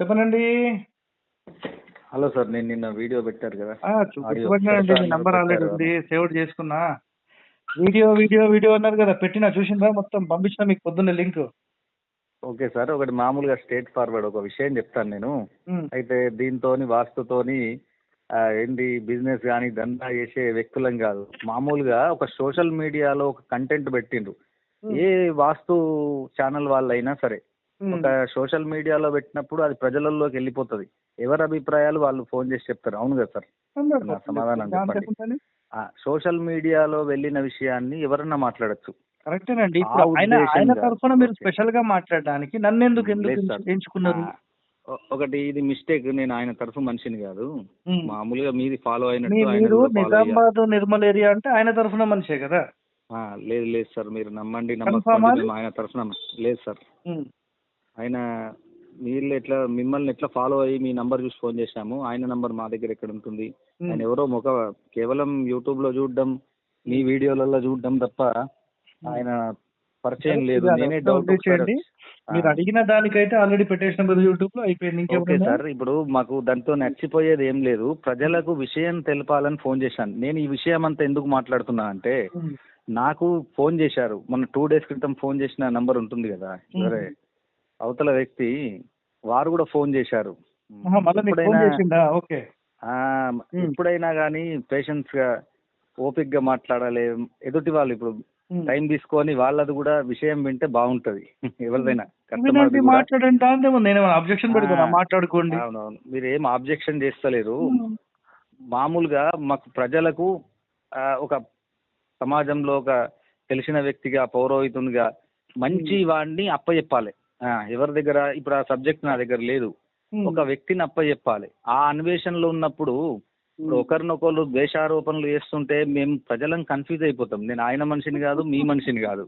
చెప్పనండి. Hello sir నేను నిన్న వీడియో పెట్టారు కదా. ఆ, చూ- గుర్తుపట్టినానండి మీ పెడతా నంబర్ ఆల్రెడీ. ఉంది సేవ్ చేసుకున్నా. వీడియో వీడియో వీడియో అన్నారు కదా పెట్టినా చూసిందా మొత్తం పంపించిన మీకు పొద్దున్న లింక్. ఓకే సార్ ఒకటి మామూలుగా స్టేట్ ఫార్వర్డ్ ఒక విషయం చెప్తాను నేను. అయితే దీంతోని వాస్తుతోని ఏంటి బిజినెస్ కానీ దందా చేసే వ్యక్తులం కాదు. మామూలుగా ఒక సోషల్ మీడియాలో ఒక కంటెంట్ పెట్టిండ్రు. ఏ వాస్తు ఛానల్ వాళ్ళైనా సరే ఒక సోషల్ మీడియాలో పెట్టినప్పుడు అది ప్రజలలోకి వెళ్ళిపోతుంది ఎవరి అభిప్రాయాలు వాళ్ళు ఫోన్ చేసి చెప్తారు అవును కదా సార్ సమాధానం చెప్పండి. సోషల్ మీడియాలో వెళ్ళిన విషయాన్ని ఎవరన్నా మాట్లాడొచ్చు కరెక్టేనండి ఆయన. తరఫున మీరు. స్పెషల్గా మాట్లాడడానికి నన్ను ఎందుకు. ఎంచుకున్నారు ఒకటి ఇది మిస్టేక్ నేను ఆయన తరఫు మనిషిని కాదు. మామూలుగా మీది ఫాలో అయినట్టు. నిజామాబాద్ నిర్మల్ ఏరియా అంటే ఆయన తరఫున మనిషే కదా లేదు లేదు సార్ మీరు నమ్మండి నమ్మకండి? మేము ఆయన తరఫున లేదు సార్. ఆయన మీరు ఎట్లా మిమ్మల్ని ఎట్లా ఫాలో అయ్యి మీ నంబర్ చూసి ఫోన్ చేశాము ఆయన నంబర్ మా దగ్గర ఎక్కడ ఉంటుంది. ఆయన ఎవరో ముఖ కేవలం యూట్యూబ్లో చూడడం మీ వీడియోలలో చూడడం తప్ప ఆయన పరిచయం లేదు. నేనే డౌట్ వదిలేసేయండి. మీరు అడిగిన దానికైతే ఆల్రెడీ పెట్టేసిన యూట్యూబ్లో అయిపోయింది. ఓకే సార్ ఇప్పుడు మాకు దాంతో నచ్చిపోయేది ఏం లేదు. ప్రజలకు విషయం తెలపాలని ఫోన్ చేశాను. నేను ఈ విషయం అంతా ఎందుకు మాట్లాడుతున్నా అంటే. నాకు ఫోన్ చేశారు. మొన్న టూ డేస్ క్రితం ఫోన్ చేసిన నంబర్ ఉంటుంది కదా సరే అవతల వ్యక్తి వారు కూడా ఫోన్ చేశారు. ఎప్పుడైనా కానీ పేషెన్స్గా ఓపిక్గా మాట్లాడాలి ఎదుటి వాళ్ళు ఇప్పుడు. టైం తీసుకొని వాళ్ళది కూడా విషయం వింటే బాగుంటది. ఎవరిదైనా. మాట్లాడుకోండి. అవునవును. మీరు ఏం ఆబ్జెక్షన్ చేస్తలేరు. మామూలుగా మాకు ప్రజలకు ఒక సమాజంలో ఒక తెలిసిన వ్యక్తిగా పౌరోహితునిగా మంచి వాడిని అప్పచెప్పాలి ఎవరి దగ్గర ఇప్పుడు ఆ సబ్జెక్ట్ నా దగ్గర లేదు. ఒక వ్యక్తిని అప్పచెప్పాలి ఆ అన్వేషణలో ఉన్నప్పుడు ఒకరినొకరు ద్వేషారోపణలు చేస్తుంటే మేము ప్రజలను కన్ఫ్యూజ్ అయిపోతాం. నేను ఆయన మనిషిని కాదు మీ మనిషిని కాదు.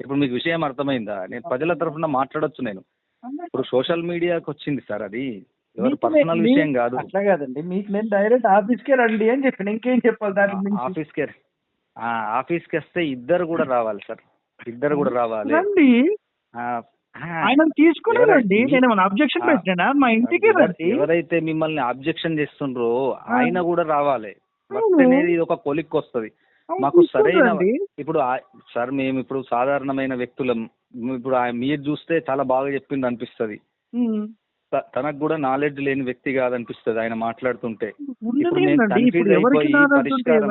ఇప్పుడు మీకు విషయం అర్థమైందా? నేను ప్రజల తరఫున మాట్లాడొచ్చు నేను. ఇప్పుడు సోషల్ మీడియాకి వచ్చింది సార్ అది. ఎవరి పర్సనల్ విషయం కాదు. అట్లా కాదండి. మీకు నేను డైరెక్ట్ ఆఫీస్కే రండి అని చెప్పిన ఇంకేం చెప్పాలి దాని గురించి? ఆఫీస్కి ఆఫీస్కి వస్తే ఇద్దరు కూడా రావాలి సార్. ఇద్దరు కూడా రావాలి. ఆయన తీసుకుని ఎవరై- రండి నేను ఏమైనా అబ్జెక్షన్. పెట్టినా? మా ఇంటికి రండి. ఎవరైతే మిమ్మల్ని అబ్జెక్షన్ చేస్తుండ్రో. ఆయన కూడా రావాలి. వస్తేనేది ఇది ఒక కొలిక్ వస్తుంది. మాకు సరైన. ఇప్పుడు సార్ మేము ఇప్పుడు సాధారణమైన వ్యక్తులం. ఇప్పుడు మీరు చూస్తే చాలా బాగా చెప్పింది అనిపిస్తుంది. తనకు కూడా నాలెడ్జ్ లేని వ్యక్తి కాదనిపిస్తుంది ఆయన మాట్లాడుతుంటే. ఇప్పుడు నేను అయిపోయి పరిష్కారం-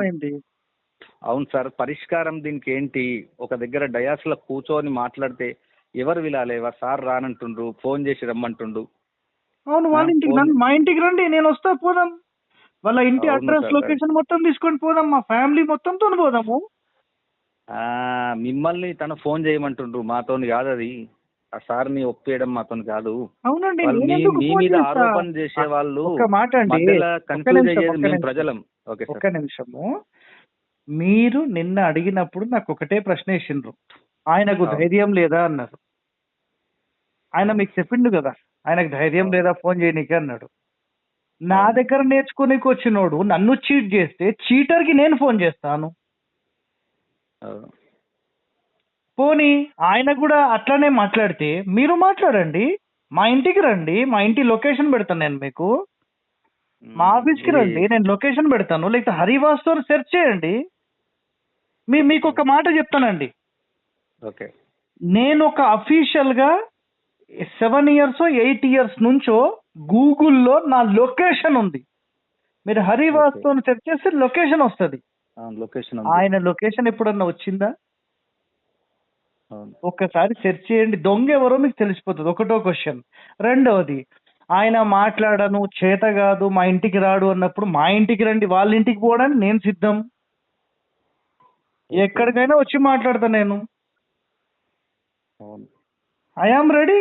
అవును సార్ పరిష్కారం దీనికి ఏంటి? ఒక దగ్గర డయాస్లో కూర్చొని మాట్లాడితే ఎవరు వినాలి ఎవరు సార్ రానంటుండ్రు ఫోన్ చేసి రమ్మంటుండు. అవును వాళ్ళ ఇంటికి మా ఇంటికి రండి నేను వస్తా పోదాం. వాళ్ళ ఇంటి అవును అడ్రస్ సార్. లొకేషన్ మొత్తం తీసుకొని పోదాం మా ఫ్యామిలీ మొత్తంతో పోదాము. ఆ, మిమ్మల్ని తను ఫోన్ చేయమంటుండ్రు మాతోని కాదు అది. ఆ సార్ని ఒప్పేయడం మాతోని కాదు. అవునండి వాళ్ళు నేను మీ ఎందుకు మీ ఫోన్ మీద చేస్తా? ఆరోపణ చేసే వాళ్ళు ఒక్క మాట అండి మధ్యలో ఒక్క కన్ఫ్యూజ్ నిమిషం, అయ్యేది ఒక్క మేము నిమిషం. ప్రజలం. Okay sir. నిమిషము. మీరు నిన్న అడిగినప్పుడు నాకు ఒకటే ప్రశ్న వేసిండ్రు. ఆయనకు అవును. ధైర్యం లేదా అన్నారు. ఆయన మీకు చెప్పిండు కదా ఆయనకు ధైర్యం. లేదా ఫోన్ చేయనీకి అన్నాడు నా. దగ్గర నేర్చుకోనికి వచ్చినోడు నన్ను చీట్ చేస్తే చీటర్కి నేను ఫోన్ చేస్తాను. పోనీ ఆయన కూడా అట్లానే మాట్లాడితే మీరు మాట్లాడండి మా ఇంటికి రండి మా ఇంటి లొకేషన్ పెడతాను నేను మీకు మా ఆఫీస్కి రండి నేను లొకేషన్ పెడతాను లేకపోతే హరివాస్తో సెర్చ్ చేయండి మీ మీకు ఒక మాట చెప్తానండి ఓకే నేను ఒక అఫీషియల్గా సెవెన్ ఇయర్స్ ఎయిట్ ఇయర్స్ నుంచో గూగుల్లో నా లొకేషన్ ఉంది. మీరు హరివాస్తో సెర్చ్ చేస్తే లొకేషన్ వస్తుంది. లొకేషన్ ఆయన లొకేషన్ ఎప్పుడన్నా వచ్చిందా? ఒక్కసారి సెర్చ్ చేయండి. దొంగ ఎవరో మీకు తెలిసిపోతుంది. ఒకటో క్వశ్చన్ రెండవది ఆయన మాట్లాడను చేత కాదు మా ఇంటికి రాడు అన్నప్పుడు మా ఇంటికి రండి వాళ్ళ ఇంటికి పోవడానికి నేను సిద్ధం. ఎక్కడికైనా వచ్చి మాట్లాడతా నేను. అవును. ఐఆమ్ రెడీ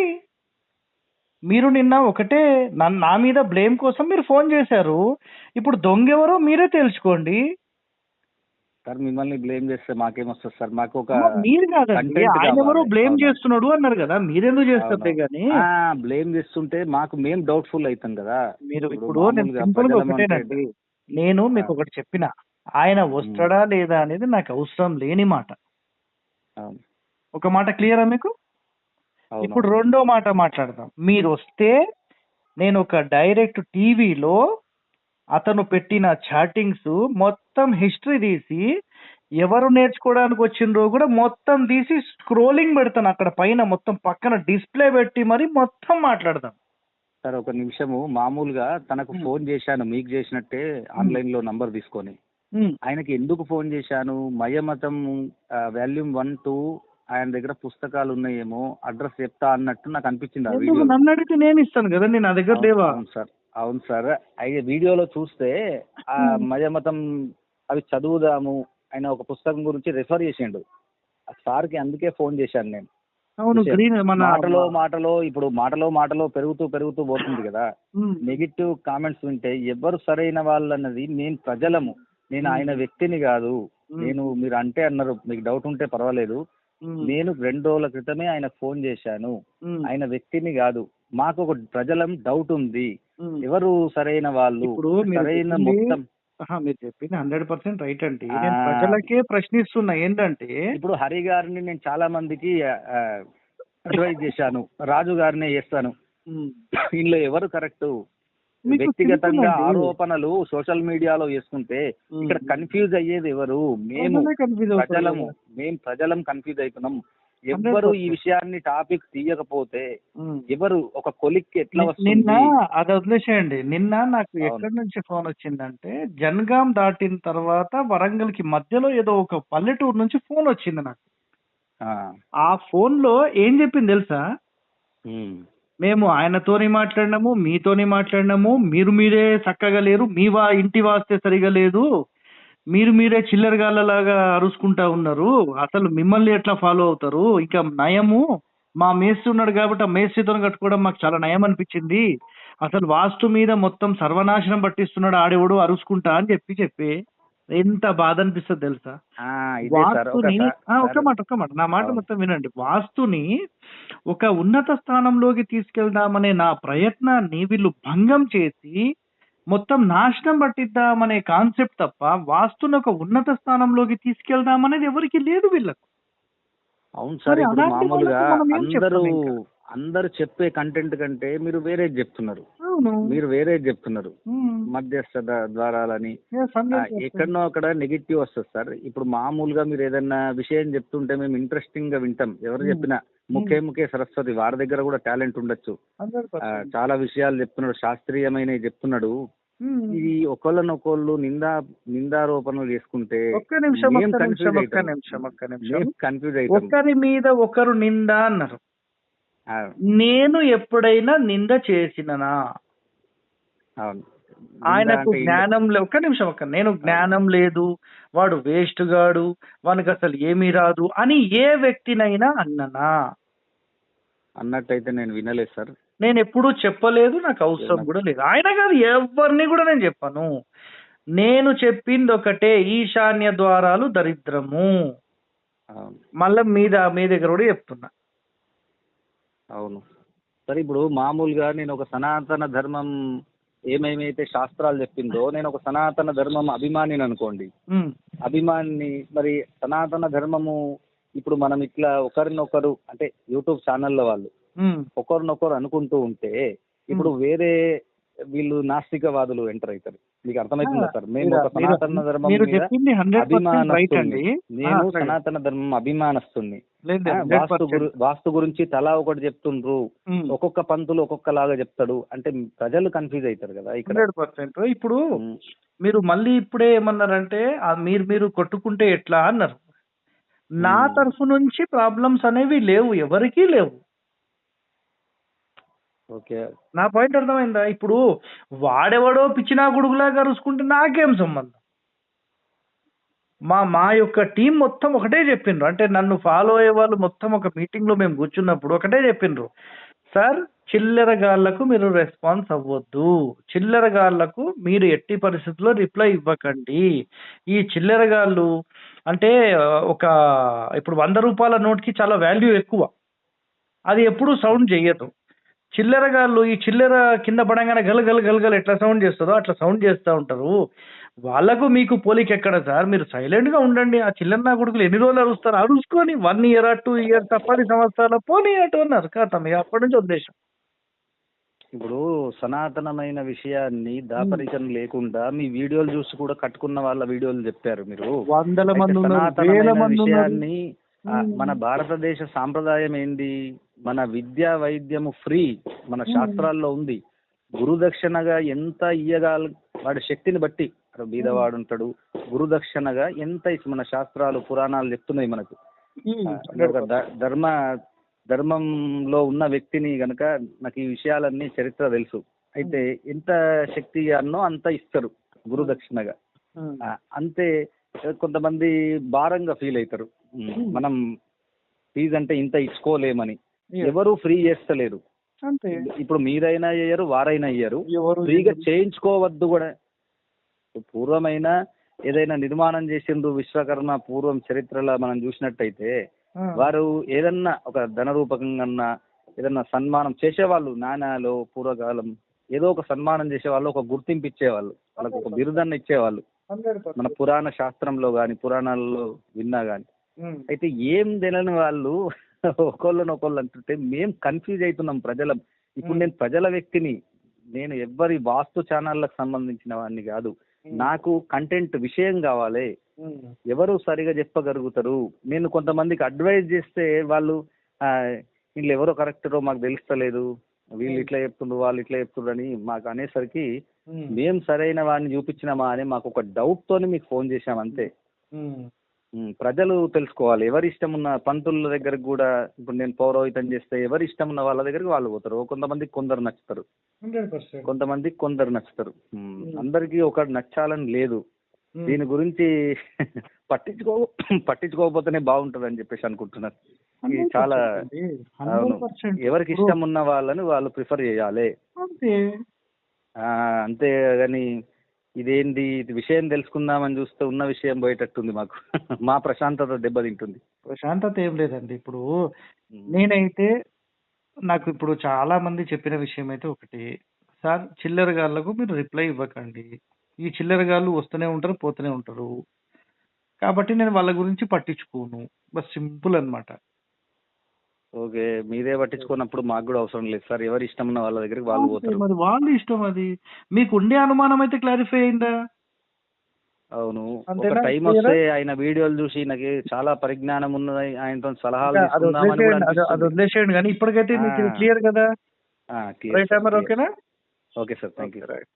మీరు నిన్న ఒకటే నన్ను నా మీద బ్లేమ్ కోసం మీరు ఫోన్ చేశారు. ఇప్పుడు దొంగ ఎవరో మీరే తెలుసుకోండి. సార్ మిమ్మల్ని బ్లేమ్ చేస్తే మాకేమొస్తుంది సార్? మాకు ఒక మీరు కాదండి. ఆయన ఎవరో. బ్లేమ్. చేస్తున్నాడు అన్నారు కదా మీరెందుకు చేస్తే గానీ బ్లేమ్ చేస్తుంటే మాకు మేము డౌట్ఫుల్ అవుతాం కదా. మీరు ఇప్పుడు నేను ఒకటేనండి. మీకు. ఒకటి చెప్పిన. ఆయన వస్తాడా లేదా అనేది నాకు అవసరం లేని మాట. ఒక మాట క్లియరా మీకు. ఇప్పుడు రెండో మాట మాట్లాడదాం. మీరు వస్తే నేను ఒక డైరెక్ట్ టీవీలో అతను పెట్టిన చాటింగ్స్ మొత్తం హిస్టరీ తీసి ఎవరు నేర్చుకోవడానికి వచ్చిండ్రో కూడా మొత్తం తీసి స్క్రోలింగ్ పెడతాను. అక్కడ పైన మొత్తం పక్కన డిస్ప్లే పెట్టి మరి మొత్తం మాట్లాడతాను సార్ ఒక నిమిషము. మామూలుగా తనకు. ఫోన్ చేశాను. మీకు చేసినట్టే ఆన్లైన్లో నంబర్ తీసుకొని. ఆయనకి ఎందుకు ఫోన్ చేశాను? మయమతం వాల్యూమ్ వన్ టూ ఆయన దగ్గర పుస్తకాలు ఉన్నాయేమో అడ్రస్ చెప్తా అన్నట్టు నాకు అనిపించింది ఆ ఎందుకు? వీడియో. నన్ను అడిగితే నేను ఇస్తాను కదా నేను నా దగ్గర లేవా? అవును సార్ అవును సార్. అయితే వీడియోలో చూస్తే ఆ. మయమతం అవి చదువుదాము ఆయన ఒక పుస్తకం గురించి రెఫర్ చేసిండు. సార్కి అందుకే ఫోన్ చేశాను నేను. అవును. గ్రీన్ మన మాటలో మాటలో ఇప్పుడు మాటలో మాటలో పెరుగుతూ పెరుగుతూ పోతుంది కదా. నెగిటివ్ కామెంట్స్ వింటే ఎవరు సరైన వాళ్ళు అన్నది నేను ప్రజలము. నేను. ఆయన వ్యక్తిని కాదు. నేను మీరు అంటే అన్నారు మీకు డౌట్ ఉంటే పర్వాలేదు. నేను రెండు రోజుల క్రితమే ఆయన ఫోన్ చేశాను. ఆయన వ్యక్తిని కాదు మాకు ఒక ప్రజలం డౌట్ ఉంది. ఎవరు సరైన వాళ్ళు? సరైన మొత్తం మీరు చెప్పింది హండ్రెడ్ పర్సెంట్ రైట్ అండి. నేను ప్రజలకే ప్రశ్నిస్తున్నా ఏంటంటే ఇప్పుడు హరి గారిని నేను చాలా మందికి అడ్వైజ్ చేశాను. రాజు గారినే చేస్తాను. ఇందులో ఎవరు కరెక్ట్ వ్యక్తిగతంగా. ఆరోపణలు సోషల్ మీడియాలో చేసుకుంటే ఉమ్. ఇక్కడ కన్ఫ్యూజ్ అయ్యేది ఎవరు మేము ప్రజలము. మేము ప్రజలం కన్ఫ్యూజ్ అవుతున్నాం 100% ఎవ్వరు ఈ విషయాన్ని టాపిక్ తీయకపోతే. ఎవరు ఒక కొలిక్కి ఎట్లా నిన్న అది వదిలేసేయండి నిన్న నాకు. ఎక్కడి నుంచి ఫోన్ వచ్చిందంటే జనగాం దాటిన తర్వాత వరంగల్కి మధ్యలో ఏదో ఒక పల్లెటూరు నుంచి ఫోన్ వచ్చింది నాకు ఆ, ఫోన్లో ఏం చెప్పింది తెలుసా మేము ఆయనతోని మాట్లాడినాము మీతోని మాట్లాడినాము మీరు మీరే చక్కగా లేరు మీ వా ఇంటి వాస్తే సరిగా లేదు మీరు మీరే చిల్లరగాళ్ళలాగా అరుచుకుంటా ఉన్నారు అసలు మిమ్మల్ని ఎట్లా ఫాలో అవుతారు? ఇంకా నయము మా మేస్త్రి ఉన్నాడు కాబట్టి ఆ మేస్త్రితో కట్టుకోవడం మాకు చాలా నయం అనిపించింది. అసలు వాస్తు మీద మొత్తం సర్వనాశనం పట్టిస్తున్నాడు ఆడేవాడు అరుచుకుంటా అని చెప్పి చెప్పి. ఎంత బాధ అనిపిస్తుంది తెలుసా? ఒక వాస్తుని సార్, మాట ఒక్క మాట నా మాట. మొత్తం వినండి. వాస్తుని ఒక ఉన్నత స్థానంలోకి తీసుకెళ్దామనే నా ప్రయత్నాన్ని వీళ్ళు భంగం చేసి మొత్తం నాశనం పట్టిద్దామనే కాన్సెప్ట్ తప్ప వాస్తుని ఒక ఉన్నత స్థానంలోకి తీసుకెళ్దామనేది ఎవరికి లేదు వీళ్ళకు. అవును సార్ ఇప్పుడు మామూలుగా అందరూ? అందరు చెప్పే కంటెంట్ కంటే మీరు వేరేది చెప్తున్నారు. అవును. మీరు వేరేది చెప్తున్నారు. మధ్యస్థ ద్వారాలని. ఎక్కడనో అక్కడ నెగిటివ్ వస్తుంది సార్. ఇప్పుడు మామూలుగా మీరు ఏదన్నా విషయం చెప్తుంటే మేము ఇంట్రెస్టింగ్గా వింటాం. ఎవరు. చెప్పినా ముఖే ముఖే సరస్వతి వారి దగ్గర కూడా టాలెంట్ ఉండొచ్చు. చాలా విషయాలు చెప్తున్నాడు శాస్త్రీయమైనవి చెప్తున్నాడు. ఇది ఒకళ్ళనొకళ్ళు నిందా నిందారోపణలు చేసుకుంటే ఒక్క నిమిషం ఒక్క నిమిషం ఒక్క. నిమిషం ఒక్క నిమిషం. కన్ఫ్యూజ్ అవుతాం. ఒకరి మీద ఒకరు నింద అన్నారు. నేను ఎప్పుడైనా నింద చేసిననా? అవును. ఆయనకు జ్ఞానం లే ఒక్క నిమిషం ఒక్క నేను జ్ఞానం లేదు వాడు వేస్ట్ గాడు వానికి అసలు ఏమీ రాదు అని ఏ వ్యక్తినైనా అన్ననా? అన్నట్టయితే నేను వినలేదు సార్. నేను ఎప్పుడూ చెప్పలేదు నాకు అవసరం? కూడా లేదు. ఆయన కాదు ఎవరిని కూడా నేను చెప్పాను. నేను చెప్పింది ఒకటే ఈశాన్య ద్వారాలు దరిద్రము. మళ్ళీ మీద మీ దగ్గర కూడా చెప్తున్నా. అవును. సరే ఇప్పుడు మామూలుగా నేను ఒక సనాతన ధర్మం ఏమేమైతే శాస్త్రాలు చెప్పిందో నేను ఒక సనాతన ధర్మం అభిమానిని అనుకోండి. అభిమాని మరి సనాతన ధర్మము ఇప్పుడు మనం ఇట్లా ఒకరినొకరు అంటే యూట్యూబ్ ఛానళ్ళ వాళ్ళు. ఒకరినొకరు అనుకుంటూ ఉంటే ఇప్పుడు వేరే వీళ్ళు నాస్తికవాదులు ఎంటర్ అవుతారు. మీకు అర్థమవుతుందా సార్? మేము ఒక సనాతన ధర్మం అభిమానస్తుని నేను. సనాతన ధర్మం హండ్రెడ్ వాస్తు గురు వాస్తు గురించి తలా ఒకటి చెప్తుండ్రు. ఒక్కొక్క పంతులు ఒక్కొక్కలాగా చెప్తాడు. అంటే ప్రజలు కన్ఫ్యూజ్ అవుతారు కదా ఇక్కడ. హండ్రెడ్ పర్సెంట్ ఇప్పుడు మీరు మళ్ళీ ఇప్పుడే ఏమన్నారంటే మీరు మీరు కొట్టుకుంటే ఎట్లా? అన్నారు. నా. తరఫు నుంచి ప్రాబ్లమ్స్ అనేవి లేవు. ఎవరికీ లేవు. ఓకే. నా పాయింట్ అర్థమైందా? ఇప్పుడు వాడెవడో పిచ్చినా గుడుగులాగా అరుచుకుంటే నాకేం సంబంధం? మా మా యొక్క టీం మొత్తం ఒకటే చెప్పిండ్రు. అంటే నన్ను ఫాలో అయ్యే వాళ్ళు మొత్తం ఒక మీటింగ్లో మేము కూర్చున్నప్పుడు ఒకటే చెప్పిండ్రు. సార్ చిల్లరగాళ్ళకు మీరు రెస్పాన్స్ అవ్వద్దు. చిల్లరగాళ్ళకు మీరు ఎట్టి పరిస్థితుల్లో రిప్లై ఇవ్వకండి. ఈ చిల్లరగాళ్ళు అంటే ఒక ఇప్పుడు వంద రూపాయల నోట్కి చాలా వాల్యూ ఎక్కువ. అది ఎప్పుడు సౌండ్ చెయ్యదు. చిల్లరగాళ్ళు ఈ చిల్లర కింద పడంగానే గల గల గల గల ఎట్లా సౌండ్ చేస్తుందో అట్లా సౌండ్ చేస్తూ ఉంటారు. వాళ్ళకు మీకు పోలిక ఎక్కడ సార్? మీరు సైలెంట్గా ఉండండి. ఆ చిల్లర నా కొడుకులు ఎన్ని రోజులు అరుస్తారు? అరుచుకొని వన్ ఇయర్ టూ ఇయర్ పది సంవత్సరాల పోనీ అటు అన్నారు. కాదు అప్పటి నుంచి ఉద్దేశం. ఇప్పుడు సనాతనమైన విషయాన్ని దాపరికం లేకుండా మీ వీడియోలు చూసి కూడా కట్టుకున్న వాళ్ళ వీడియోలు చెప్పారు మీరు. వందల మంది సనాతనమైన విషయాన్ని మన భారతదేశ సాంప్రదాయం ఏంది? మన విద్యా వైద్యము ఫ్రీ మన శాస్త్రాల్లో ఉంది. గురుదక్షిణగా ఎంత ఇయ్యగాల వాడి శక్తిని బట్టి బీదవాడు ఉంటాడు గురుదక్షిణగా ఎంత మన శాస్త్రాలు పురాణాలు చెప్తున్నాయి మనకు. ధర్మ ధర్మంలో ఉన్న వ్యక్తిని గనక నాకు ఈ విషయాలన్నీ చరిత్ర తెలుసు. అయితే ఎంత శక్తి అన్నో అంత ఇస్తారు గురుదక్షిణగా. అంతే కొంతమంది భారంగా ఫీల్ అవుతారు. మనం ఫీజు అంటే ఇంత ఇచ్చుకోలేమని. ఎవరు ఫ్రీ చేస్తలేరు. అంతే. ఇప్పుడు మీరైనా అయ్యారు వారైనా అయ్యారు. ఫ్రీగా చేయించుకోవద్దు కూడా. పూర్వమైన ఏదైనా నిర్మాణం చేసిండ్రు విశ్వకర్మ పూర్వం చరిత్రలో మనం చూసినట్టయితే వారు ఏదన్నా ఒక ధన రూపకంగా ఏదన్నా సన్మానం చేసేవాళ్ళు నాణ్యాలు పూర్వకాలం ఏదో ఒక సన్మానం చేసేవాళ్ళు ఒక గుర్తింపు ఇచ్చేవాళ్ళు వాళ్ళకు ఒక బిరుదన్న ఇచ్చేవాళ్ళు. 100%. మన పురాణ శాస్త్రంలో గాని పురాణాల్లో విన్నా గాని. అయితే ఏం తెలియని వాళ్ళు ఒకళ్ళని ఒకళ్ళు అంటుంటే మేము కన్ఫ్యూజ్ అవుతున్నాం ప్రజల. ఇప్పుడు నేను ప్రజల వ్యక్తిని నేను ఎవ్వరి వాస్తు ఛానళ్ళకు సంబంధించిన వాడిని కాదు. నాకు కంటెంట్ విషయం కావాలి. ఎవరు సరిగా చెప్పగలుగుతారు? నేను కొంతమందికి అడ్వైజ్ చేస్తే వాళ్ళు వీళ్ళు ఎవరో కరెక్టరో మాకు తెలుస్తలేదు. వీళ్ళు ఇట్లా చెప్తుండ్రు వాళ్ళు ఇట్లా చెప్తుండ్రు అని మాకు అనేసరికి ఉమ్, మేం సరైన వాడిని చూపించినామా అని మాకు ఒక డౌట్ తోని మీకు ఫోన్ చేశాం అంతే. ప్రజలు తెలుసుకోవాలి. ఎవరి ఇష్టం ఉన్న పంతుల దగ్గరకు కూడా ఇప్పుడు నేను పౌరోహితం చేస్తే ఎవరి ఇష్టం ఉన్న వాళ్ళ దగ్గరికి వాళ్ళు పోతారు. కొంతమందికి కొందరు నచ్చుతారు. 100%. కొంతమందికి కొందరు నచ్చుతారు. అందరికీ ఒకటి నచ్చాలని లేదు. దీని గురించి పట్టించుకో పట్టించుకోకపోతేనే బాగుంటుంది అని చెప్పేసి అనుకుంటున్నారు. ఇది చాలా 100% అండి. అవును. 100%. ఎవరికి ఇష్టం ఉన్న వాళ్ళని వాళ్ళు ప్రిఫర్ చేయాలి. అంతే. కానీ ఇదేంటి ఇది విషయం తెలుసుకుందామని చూస్తే ఉన్న విషయం పోయేటట్టుంది మాకు. మా ప్రశాంతత దెబ్బతింటుంది. ప్రశాంతత ఏం లేదండి. ఇప్పుడు నేనైతే నాకు ఇప్పుడు చాలా మంది చెప్పిన విషయం అయితే ఒకటి. సార్ చిల్లరగాళ్ళకు మీరు రిప్లై ఇవ్వకండి. ఈ చిల్లరగాళ్ళు వస్తూనే ఉంటారు పోతూనే ఉంటారు. కాబట్టి నేను వాళ్ళ గురించి పట్టించుకోను. బస్ సింపుల్ అన్నమాట. ఓకే మీరే పట్టించుకున్నప్పుడు మాకు కూడా అవసరం లేదు సార్ ఎవరి ఇష్టం ఉన్న వాళ్ళ దగ్గరికి వాళ్ళు పోతారు మరి వాళ్ళ ఇష్టం అది మీకు ఉండే అనుమానం అయితే క్లారిఫై అయిందా అవును ఒక అంతేనా? టైం? వస్తే ఆయన వీడియోలు చూసి నాకు చాలా పరిజ్ఞానం ఉన్నది ఆయనతో సలహాలు అది తీసుకుందామని కూడా వదిలేసేయండి అది- అది అనిపిస్తుంది. వదిలేసేయండి కానీ ఇప్పటికైతే మీకు ఆ. క్లియర్ కదా ఆ, clear రైట్ sir, మరి clear. ఓకేనా okay sir thank you right